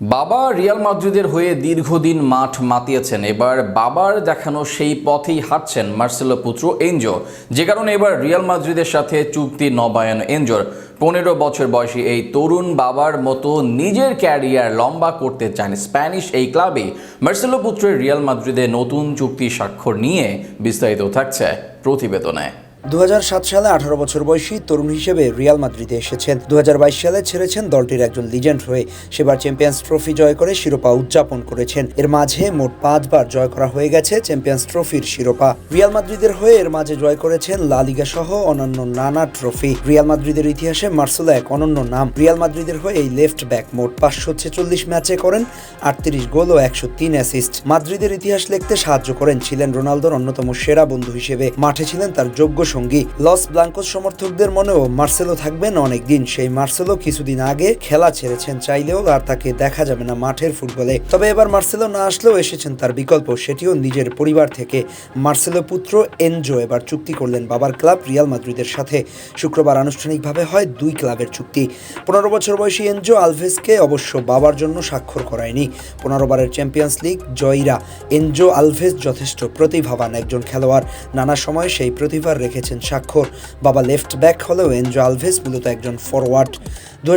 বাবা রিয়াল মাদ্রিদের হয়ে দীর্ঘদিন মাঠ মাতিয়েছেন। এবার বাবার দেখানো সেই পথেই হাঁটছেন মার্সেলো পুত্র এনজো। যে কারণে এবার রিয়াল মাদ্রিদের সাথে চুক্তি নবায়ন এনজোর। পনেরো বছর বয়সী এই তরুণ বাবার মতো নিজের ক্যারিয়ার লম্বা করতে চান স্প্যানিশ এই ক্লাবে। মার্সেলো পুত্রের রিয়াল মাদ্রিদে নতুন চুক্তি স্বাক্ষর নিয়ে বিস্তারিত থাকছে প্রতিবেদনে। দু হাজার সাত সালে আঠারো বছর বয়সী তরুণ হিসেবে রিয়াল মাদ্রিদে এসেছেন। দু হাজার বাইশ সালে ছেড়েছেন দলটির একজন লিজেন্ড হয়ে। সেবার চ্যাম্পিয়ন্স ট্রফি জয় করে শিরোপা উদযাপন করেছেন। এর মাঝে মোট পাঁচবার জয় করা হয়ে গেছে চ্যাম্পিয়ন্স ট্রফির শিরোপা। রিয়াল মাদ্রিদের হয়ে এর মাঝে জয় করেছেন লা লিগা সহ অন্যান্য নানা ট্রফি। রিয়াল মাদ্রিদের ইতিহাসে মার্সেলো এক অনন্য নাম। রিয়াল মাদ্রিদের হয়ে এই লেফট ব্যাক মোট পাঁচশো ছেচল্লিশ ম্যাচে করেন, আটত্রিশ গোল ও একশো তিন অ্যাসিস্ট। মাদ্রিদের ইতিহাস লিখতে সাহায্য করেন ছিলেন রোনালদোর অন্যতম সেরা বন্ধু হিসেবে। মাঠে ছিলেন তার যোগ্য সঙ্গী। লস ব্লাঙ্কোস সমর্থকদের মনেও মার্সেলো থাকবেন অনেকদিন। সেই মার্সেলো কিছুদিন আগে খেলা ছেড়েছেন। চাইলেও আর তাকে দেখা যাবে না মাঠের ফুটবলে। তবে এবার মার্সেলো না আসলেও এসেছেন তার বিকল্প। সেটিও নিজের পরিবার থেকে। মার্সেলো পুত্র এনজো এবার চুক্তি করলেন বাবার ক্লাব রিয়াল মাদ্রিদের সাথে। শুক্রবার আনুষ্ঠানিকভাবে হয় দুই ক্লাবের চুক্তি। পনেরো বছর বয়সী এনজো আলভেসকে অবশ্য বাবার জন্য স্বাক্ষর করায়নি। পনেরো বারের চ্যাম্পিয়ন্স লিগ জয়ীরা। এনজো আলভেস যথেষ্ট প্রতিভাবান একজন খেলোয়াড়। নানা সময় সেই প্রতিভার রেখেছেন স্বাক্ষর। বাবা লেফট ব্যাক হলেও এনজো আলভেস মূলত একজন ফরওয়ার্ড দু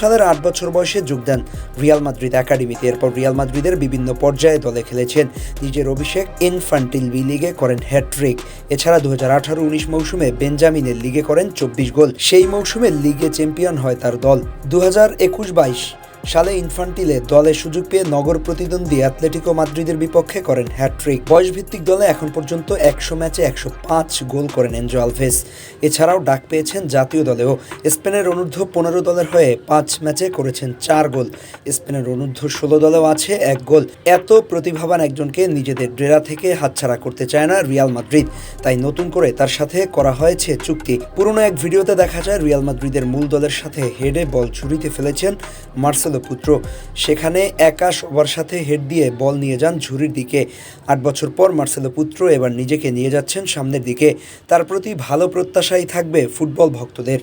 সালের আট বছর বয়সে যোগ দেন রিয়াল মাদ্রিদ একাডেমিতে। এরপর রিয়াল মাদ্রিদের বিভিন্ন পর্যায়ে দলে খেলেছেন। নিজের অভিষেক ইনফান্টিল বি লিগে করেন হ্যাট্রিক এছাড়া দু হাজার আঠারো উনিশ মৌসুমে বেঞ্জামিনের লিগে করেন চব্বিশ গোল। সেই মৌসুমে লিগে চ্যাম্পিয়ন হয় তার দল। দু হাজার একুশ বাইশ সালে ইনফান্টিলে দলে সুযোগ পেয়ে নগর প্রতিদ্বন্দ্বী অ্যাথলেটিকো মাদ্রিদের বিপক্ষে করেন হ্যাট্রিক বয়সভিত্তিক দলে এখন পর্যন্ত একশো ম্যাচে একশো পাঁচ গোল করেন এনজো আলভেস। এছাড়াও ডাক পেয়েছেন জাতীয় দলেও। স্পেনের অনূর্ধ্ব পনেরো দলের হয়ে পাঁচ ম্যাচে করেছেন চার গোল। স্পেনের অনূর্ধ্ব ষোলো দলেও আছে এক গোল। এত প্রতিভাবান একজনকে নিজেদের ডেরা থেকে হাতছাড়া করতে চায় না রিয়াল মাদ্রিদ। তাই নতুন করে তার সাথে করা হয়েছে চুক্তি। পুরনো এক ভিডিওতে দেখা যায়, রিয়াল মাদ্রিদের মূল দলের সাথে হেডে বল ঝুড়িতে ফেলেছেন মার্সেলো পুত্র সেখানে একা সবার সাথে হেড দিয়ে বল নিয়ে যান ঝুড়ির দিকে। আট বছর পর মার্সেলো পুত্র এবার নিজেকে নিয়ে যাচ্ছেন সামনের দিকে। তার প্রতি ভালো প্রত্যাশাই থাকবে ফুটবল ভক্তদের।